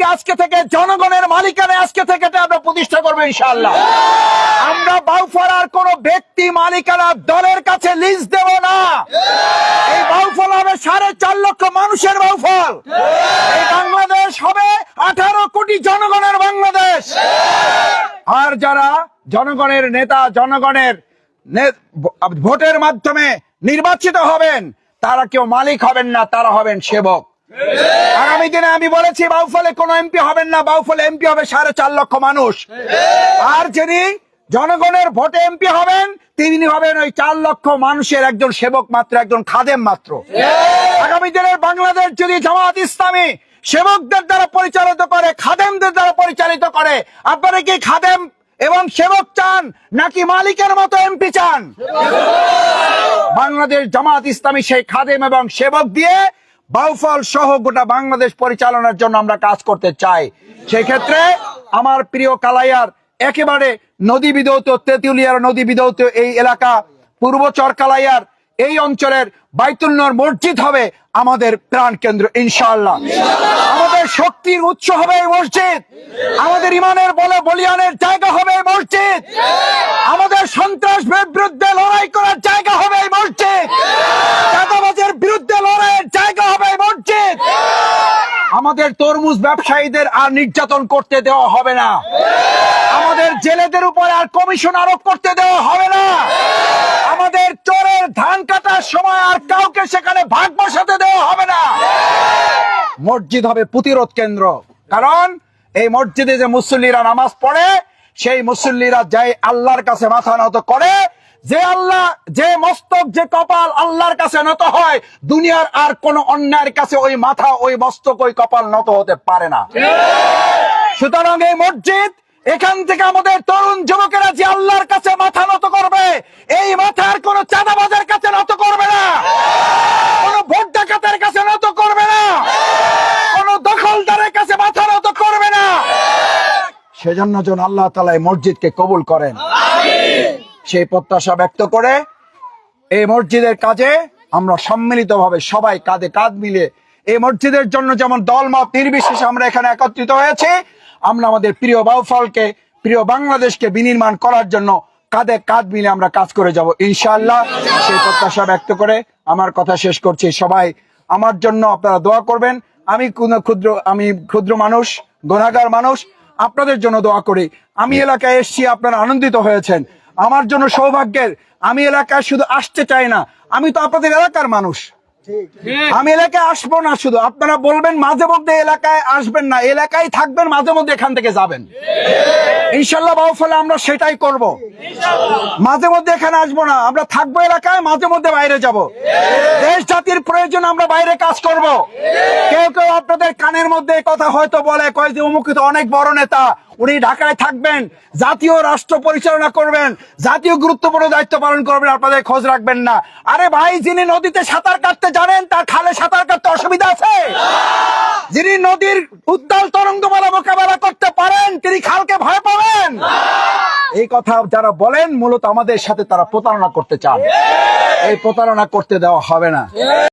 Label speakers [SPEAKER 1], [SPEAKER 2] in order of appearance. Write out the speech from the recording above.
[SPEAKER 1] ট্যাবকে আজকে থেকে জনগণের মালিকানে আজকে থেকে ট্যাবটা প্রতিষ্ঠা করবে ইনশাআল্লাহ। আমরা বাউফারার কোন ব্যক্তি মালিকানা দলের কাছে লিজ দেব না। এই বাউফল হবে সাড়ে চার লক্ষ মানুষের বাউফল। এই বাংলাদেশ হবে আঠারো কোটি জনগণের বাংলাদেশ। আর যারা জনগণের নেতা, জনগণের ভোটের মাধ্যমে নির্বাচিত হবেন, তারা কেউ মালিক হবেন না, তারা হবেন সেবক। আগামী দিনে আমি বলেছি বাউফলে কোন এমপি হবেন না। বাউফলে এমপি হবে সাড়ে চার লক্ষ মানুষ। আর যিনি জনগণের ভোটে এমপি হবেন তিনি হবেন ওই চার লক্ষ মানুষের একজন সেবক মাত্র একজন খাদেম মাত্র। আগামী দিনের বাংলাদেশ যদি জামাত ইসলামী সেবকদের দ্বারা পরিচালিত করে খাদেমদের দ্বারা পরিচালিত করে আপনারা কি খাদেম এবং সেবক চান নাকি মালিকের মতো এমপি চান? বাংলাদেশ জামাত ইসলামী সেই খাদেম এবং সেবক দিয়ে বাউফল সহ গোটা বাংলাদেশ পরিচালনার জন্য আমরা কাজ করতে চাই। সেক্ষেত্রে আমার প্রিয় কালাইয়ার একেবারে নদী বিধৌত তেঁতুলিয়ার নদী বিধৌত এই এলাকা পূর্ব চরকালাইয়ার এই অঞ্চলের বাইতুল্নর মসজিদ হবে আমাদের প্রাণ কেন্দ্র, ইনশাআল্লাহ। আমাদের শক্তির উৎস হবে এই মসজিদ। আমাদের ইমানের বলে বলিয়ানের জায়গা হবে এই মসজিদ। আমাদের সন্ত্রাসের বিরুদ্ধে লড়াই করার জায়গা হবে এই মসজিদ চাঁদাবাজের বিরুদ্ধে লড়াইয়ের জায়গা হবে এই মসজিদ আমাদের তরমুজ ব্যবসায়ীদের আর নির্যাতন করতে দেওয়া হবে না। আমাদের জেলেদের উপর আর কমিশন আরোপ করতে দেওয়া হবে না। আমাদের চোরের ধান কাটার সময় আর কাউকে সেখানে ভাগ বসাতে দেওয়া হবে না। মসজিদ হবে প্রতিরোধ কেন্দ্র। কারণ এই মসজিদে যে মুসল্লিরা নামাজ পড়ে, সেই মুসল্লিরা যাই আল্লাহর কাছে মাথা নত করে যে আল্লাহ, যে মস্তক, যে কপাল আল্লাহর কাছে নত হয়, দুনিয়ার আর কোন অন্যায়ের কাছে ওই মাথা, ওই মস্তক, ওই কপাল নত হতে পারে না। সুতরাং এই মসজিদ, এখান থেকে আমাদের তরুণ যুবকেরা যে আল্লাহর কাছে মাথা নত করবে, এই মাথার কোন চাঁদাবাজের কাছে নত করবে না। কোন ভোট ডাকাতের কাছে নত করবে না। কোন দখলদারের কাছে মাথা নত করবে না। সেজন্য যেন আল্লাহ তালা এই মসজিদকে কবুল করেন। সেই প্রত্যাশা ব্যক্ত করে এই মসজিদের কাজে আমরা সম্মিলিতভাবে সবাই কাঁধে কাঁধ মিলে এই মসজিদের জন্য যেমন দলমত নির্বিশেষে আমরা এখানে একত্রিত হয়েছে আমরা আমাদের প্রিয় বাউফলকে প্রিয় বাংলাদেশকে বিনির্মাণ করার জন্য কাঁধে কাঁধ মিলে আমরা কাজ করে যাব। ইনশাআল্লাহ সেই প্রত্যাশা ব্যক্ত করে আমার কথা শেষ করছি। সবাই আমার জন্য আপনারা দোয়া করবেন। আমি কোন ক্ষুদ্র আমি ক্ষুদ্র মানুষ গোনাগার মানুষ আপনাদের জন্য দোয়া করি। আমি এলাকায় এসেছি আপনারা আনন্দিত হয়েছেন। আমার জন্য সৌভাগ্যের। আমি এলাকায় শুধু আসতে চাই না আমি তো আপনাদের এলাকার মানুষ। আমি এলাকায় আসব না শুধু আপনারা বলবেন মাঝে মধ্যে এলাকায় আসবেন না এলাকায় থাকবেন মাঝে মধ্যে এখান থেকে যাবেন। ইনশাল্লাহ বাউফলে আমরা সেটাই করব। মাঝে মধ্যে এখানে আসব না আমরা থাকব এলাকায় মাঝে মধ্যে বাইরে যাব। দেশ জাতির প্রয়োজন আমরা বাইরে কাজ করব। কেউ কেউ আপনাদের কানের মধ্যে কথা হয়তো বলে কয় যে অনেক বড় নেতা উনি ঢাকায় থাকবেন, জাতীয় রাষ্ট্র পরিচালনা করবেন, জাতীয় গুরুত্বপূর্ণ দায়িত্ব পালন করবেন, আপনাদের খোঁজ রাখবেন না। আরে ভাই, যিনি নদীতে সাঁতার কাটতে জানেন, তার খালে সাঁতার কাটতে অসুবিধা আছে? যিনি নদীর উত্তাল তরঙ্গমালা মোকাবেলা করতে পারেন, তিনি খালকে ভয় পাবেন? এই কথা যারা বলেন, মূলত আমাদের সাথে তারা প্রতারণা করতে চান। এই প্রতারণা করতে দেওয়া হবে না।